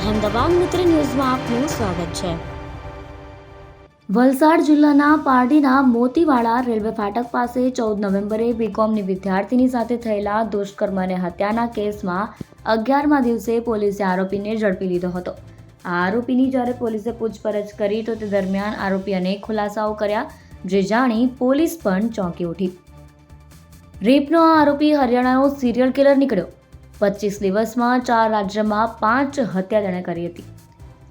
અહેમદાબાદ મિત્ર ન્યૂઝમાં આપનું સ્વાગત છે. વલસાડ જિલ્લાના પારડીના મોતીવાડા રેલવે ફાટક પાસે ચૌદ નવેમ્બરે બીકોમની વિદ્યાર્થીની સાથે થયેલા દુષ્કર્મ અને હત્યાના કેસમાં અગિયારમા દિવસે પોલીસે આરોપીને ઝડપી લીધો હતો. આ આરોપીની જ્યારે પોલીસે પૂછપરછ કરી તો તે દરમિયાન આરોપી અનેક ખુલાસાઓ કર્યા, જે જાણી પોલીસ પણ ચોંકી ઉઠી. રેપનો આ આરોપી હરિયાણાનો સિરિયલ કિલર નીકળ્યો. પચીસ દિવસમાં ચાર રાજ્યમાં પાંચ હત્યા તેણે કરી હતી.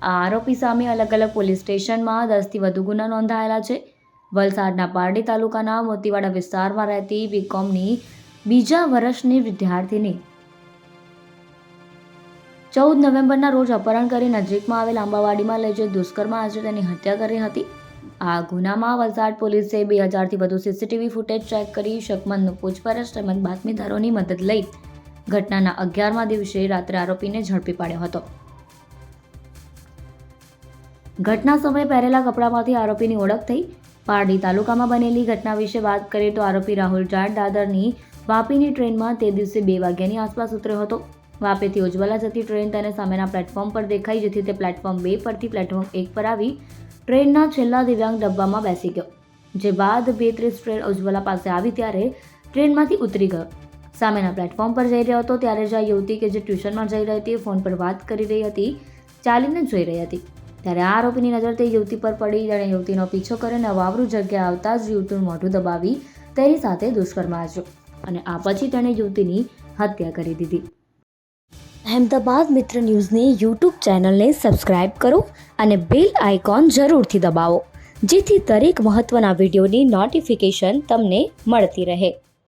આ આરોપી સામે અલગ અલગ પોલીસ સ્ટેશનમાં દસથી વધુ ગુના નોંધાયેલા છે. વલસાડના પારડી તાલુકાના મોતીવાડા વિસ્તારમાં રહેતી બીકોમની બીજા વર્ષની વિદ્યાર્થીની ચૌદ નવેમ્બરના રોજ અપહરણ કરી નજીકમાં આવેલ આંબાવાડીમાં લઈ જઈ દુષ્કર્મ આજે તેની હત્યા કરી હતી. આ ગુનામાં વલસાડ પોલીસે બે હજારથી વધુ સીસીટીવી ફૂટેજ ચેક કરી શકમંદનું પૂછપરછ તેમજ બાતમીદારોની મદદ લઈ ઘટનાના અગિયારમા દિવસે રાત્રે આરોપીને ઝડપી પાડ્યો હતો. ઘટના સમયે પહેરેલા કપડામાંથી આરોપીની ઓળખ થઈ પારડી તાલુકામાં બનેલી ઘટના વિશે વાત કરીએ તો આરોપી રાહુલ જાટ દાદરની વાપીની ટ્રેનમાં તે દિવસે બે વાગ્યાની આસપાસ ઉતર્યો હતો. વાપીથી ઉજ્જવલા જતી ટ્રેન તેને સામેના પ્લેટફોર્મ પર દેખાઈ જેથી તે પ્લેટફોર્મ બે પરથી પ્લેટફોર્મ એક પર આવી ટ્રેનના છેલ્લા દિવ્યાંગ ડબ્બામાં બેસી ગયો. જે બાદ બે ત્રીસ ટ્રેન ઉજ્જવલા પાસે આવી ત્યારે ટ્રેનમાંથી ઉતરી ગયો. સામેના પ્લેટફોર્મ પર જઈ રહ્યો હતો. ત્યારે જ આ યુવતી કે જે ટ્યુશનમાં જઈ રહી હતી ફોન પર વાત કરી રહી હતી, ચાલીને જોઈ રહી હતી. ત્યારે આ આરોપીની નજર તે યુવતી પર પડી. તેણે યુવતીનો પીછો કરીને વાવરું જગ્યા આવતા જ યુવતીનું મોઢું દબાવી તેની સાથે દુષ્કર્મ આચર્યો અને આ પછી તેણે યુવતીની હત્યા કરી દીધી. અહેમદાબાદ મિત્ર ન્યૂઝની યુટ્યુબ ચેનલને સબસ્ક્રાઇબ કરો અને બેલ આઇકોન જરૂરથી દબાવો, જેથી દરેક મહત્ત્વના વિડીયોની નોટિફિકેશન તમને મળતી રહે.